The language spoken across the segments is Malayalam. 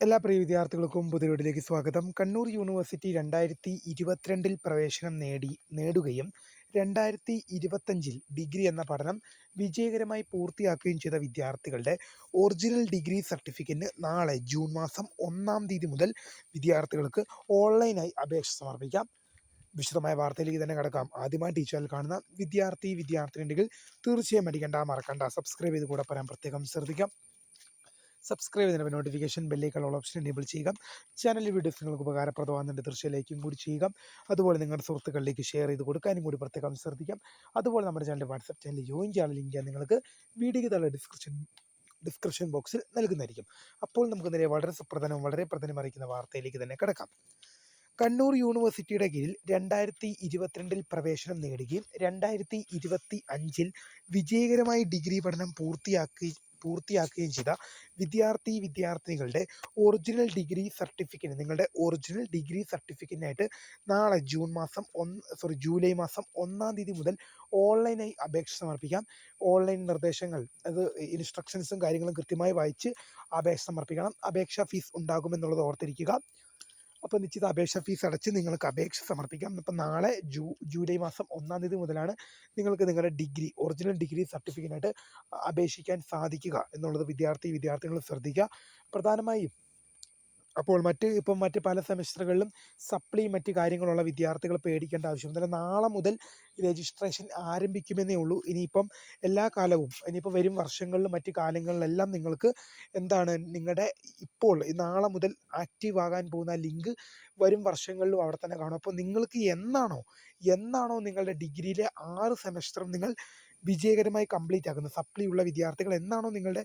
എല്ലാ പ്രിയ വിദ്യാർത്ഥികൾക്കും പുതിയവീഡിയോയിലേക്ക് സ്വാഗതം. കണ്ണൂർ യൂണിവേഴ്സിറ്റി രണ്ടായിരത്തി ഇരുപത്തിരണ്ടിൽ പ്രവേശനം നേടി നേടുകയും രണ്ടായിരത്തി ഇരുപത്തഞ്ചിൽ ഡിഗ്രി എന്ന പഠനം വിജയകരമായി പൂർത്തിയാക്കുകയും ചെയ്ത വിദ്യാർത്ഥികളുടെ ഒറിജിനൽ ഡിഗ്രി സർട്ടിഫിക്കറ്റിന് നാളെ ജൂൺ മാസം ഒന്നാം തീയതി മുതൽ വിദ്യാർത്ഥികൾക്ക് ഓൺലൈനായി അപേക്ഷ സമർപ്പിക്കാം. വിശദമായ വാർത്തയിലേക്ക് തന്നെ കിടക്കാം. ആദ്യമായി ടീച്ചറിൽ കാണുന്ന വിദ്യാർത്ഥി വിദ്യാർത്ഥിനികൾ തീർച്ചയായും അടിക്കേണ്ട മറക്കണ്ട. സബ്സ്ക്രൈബ് ചെയ്ത് കൂടെ പറയാൻ പ്രത്യേകം ശ്രദ്ധിക്കാം. സബ്സ്ക്രൈബ് ചെയ്യുന്ന നോട്ടിഫിക്കേഷൻ ബെല്ലേക്കുള്ള ഓപ്ഷൻ എനേബിൾ ചെയ്യുക. ചാനൽ വീഡിയോസ് നിങ്ങൾക്ക് ഉപകാരപ്രദമാകുന്നുണ്ട്. തീർച്ചയായും കൂടി ചെയ്യുക. അതുപോലെ നിങ്ങളുടെ സുഹൃത്തുക്കളിലേക്ക് ഷെയർ ചെയ്ത് കൊടുക്കാനും കൂടി പ്രത്യേകം ശ്രദ്ധിക്കാം. അതുപോലെ നമ്മുടെ ചാനൽ വാട്സപ്പ് ചാനൽ ജോയിൻ ചെയ്യാൻ ലിങ്ക് നിങ്ങൾക്ക് വീഡിയോയ്ക്ക് താഴെ ഡിസ്ക്രിപ്ഷൻ ഡിസ്ക്രിപ്ഷൻ ബോക്സിൽ നൽകുന്നതായിരിക്കും. അപ്പോൾ നമുക്ക് നേരെ വളരെ സുപ്രധാനവും വളരെ പ്രധാനം അറിയിക്കുന്ന വാർത്തയിലേക്ക് തന്നെ കിടക്കാം. കണ്ണൂർ യൂണിവേഴ്സിറ്റിയുടെ കീഴിൽ രണ്ടായിരത്തി ഇരുപത്തിരണ്ടിൽ പ്രവേശനം നേടുകയും രണ്ടായിരത്തി ഇരുപത്തി അഞ്ചിൽ വിജയകരമായി ഡിഗ്രി പഠനം പൂർത്തിയാക്കി പൂർത്തിയാക്കുകയും ചെയ്ത വിദ്യാർത്ഥി വിദ്യാർത്ഥിനികളുടെ ഒറിജിനൽ ഡിഗ്രി സർട്ടിഫിക്കറ്റ് നിങ്ങളുടെ ഒറിജിനൽ ഡിഗ്രി സർട്ടിഫിക്കറ്റിനായിട്ട് നാളെ ജൂൺ മാസം ഒന്ന് സോറി ജൂലൈ മാസം ഒന്നാം തീയതി മുതൽ ഓൺലൈനായി അപേക്ഷ സമർപ്പിക്കാം. ഓൺലൈൻ നിർദ്ദേശങ്ങൾ അത് ഇൻസ്ട്രക്ഷൻസും കാര്യങ്ങളും കൃത്യമായി വായിച്ച് അപേക്ഷ സമർപ്പിക്കണം. അപേക്ഷാ ഫീസ് ഉണ്ടാകുമെന്നുള്ളത് ഓർത്തിരിക്കുക. അപ്പോൾ നിശ്ചിത അപേക്ഷ ഫീസ് അടച്ച് നിങ്ങൾക്ക് അപേക്ഷ സമർപ്പിക്കാം. അപ്പോൾ നാളെ ജൂ ജൂലൈ മാസം ഒന്നാം തീയതി മുതലാണ് നിങ്ങൾക്ക് നിങ്ങളുടെ ഡിഗ്രി ഒറിജിനൽ ഡിഗ്രി സർട്ടിഫിക്കറ്റായിട്ട് അപേക്ഷിക്കാൻ സാധിക്കുക എന്നുള്ളത് വിദ്യാർത്ഥി വിദ്യാർത്ഥികൾ ശ്രദ്ധിക്കുക. പ്രധാനമായും അപ്പോൾ മറ്റ് ഇപ്പം മറ്റ് പല സെമിസ്റ്ററുകളിലും സപ്ലി മറ്റ് കാര്യങ്ങളുള്ള വിദ്യാർത്ഥികൾ പേടിക്കേണ്ട ആവശ്യമില്ല. നാളെ മുതൽ രജിസ്ട്രേഷൻ ആരംഭിക്കുമെന്നേ ഉള്ളൂ. ഇനിയിപ്പം എല്ലാ കാലവും ഇനിയിപ്പോൾ വരും വർഷങ്ങളിലും മറ്റ് കാലങ്ങളിലെല്ലാം നിങ്ങൾക്ക് എന്താണ് നിങ്ങളുടെ ഇപ്പോൾ നാളെ മുതൽ ആക്റ്റീവ് ആകാൻ പോകുന്ന ലിങ്ക് വരും വർഷങ്ങളിലും അവിടെ തന്നെ കാണും. അപ്പോൾ നിങ്ങൾക്ക് എന്നാണോ എന്നാണോ നിങ്ങളുടെ ഡിഗ്രിയിലെ ആറ് സെമസ്റ്ററും നിങ്ങൾ വിജയകരമായി കംപ്ലീറ്റ് ആക്കുന്നത്. സപ്ലി ഉള്ള വിദ്യാർത്ഥികൾ എന്നാണോ നിങ്ങളുടെ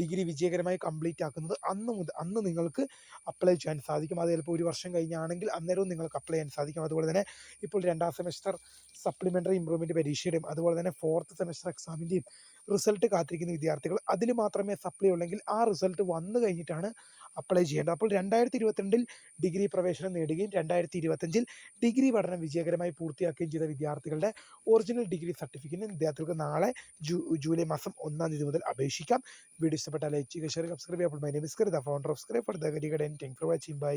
ഡിഗ്രി വിജയകരമായി കംപ്ലീറ്റ് ആക്കുന്നത്? അന്ന് മുതൽ അന്ന് നിങ്ങൾക്ക് അപ്ലൈ ചെയ്യാൻ സാധിക്കും. അത് ചിലപ്പോൾ ഒരു വർഷം കഴിഞ്ഞാണെങ്കിൽ അന്നേരവും നിങ്ങൾക്ക് അപ്ലൈ ചെയ്യാൻ സാധിക്കും. അതുപോലെ തന്നെ ഇപ്പോൾ രണ്ടാം സെമസ്റ്റർ സപ്ലിമെന്ററി ഇമ്പ്രൂവ്മെന്റ് പരീക്ഷയുടെയും അതുപോലെ തന്നെ ഫോർത്ത് സെമസ്റ്റർ എക്സാമിന്റെയും റിസൾട്ട് കാത്തിരിക്കുന്ന വിദ്യാർത്ഥികൾ. അതിൽ മാത്രമേ സപ്ലൈ ഉള്ളെങ്കിൽ ആ റിസൾട്ട് വന്നു കഴിഞ്ഞിട്ടാണ് അപ്ലൈ ചെയ്യേണ്ടത്. അപ്പോൾ രണ്ടായിരത്തി ഇരുപത്തിരണ്ടിൽ ഡിഗ്രി പ്രവേശനം നേടുകയും രണ്ടായിരത്തി ഇരുപത്തഞ്ചിൽ ഡിഗ്രി പഠനം വിജയകരമായി പൂർത്തിയാക്കുകയും ചെയ്ത വിദ്യാർത്ഥികളുടെ ഒറിജിനൽ ഡിഗ്രി സർട്ടിഫിക്കറ്റിന് വിദ്യാർത്ഥികൾക്ക് നാളെ ജൂ ജൂലൈ മാസം ഒന്നാം തീയതി മുതൽ അപേക്ഷിക്കാം. വീഡിയോ ഇഷ്ടപ്പെട്ടാൽ ലൈക്ക് ചെയ്യുക ഷെയർ സബ്സ്ക്രൈബ് ചെയ്യുക. അപ്പോൾ my name is the founder of scribe for the കരികടൻ thank for watching by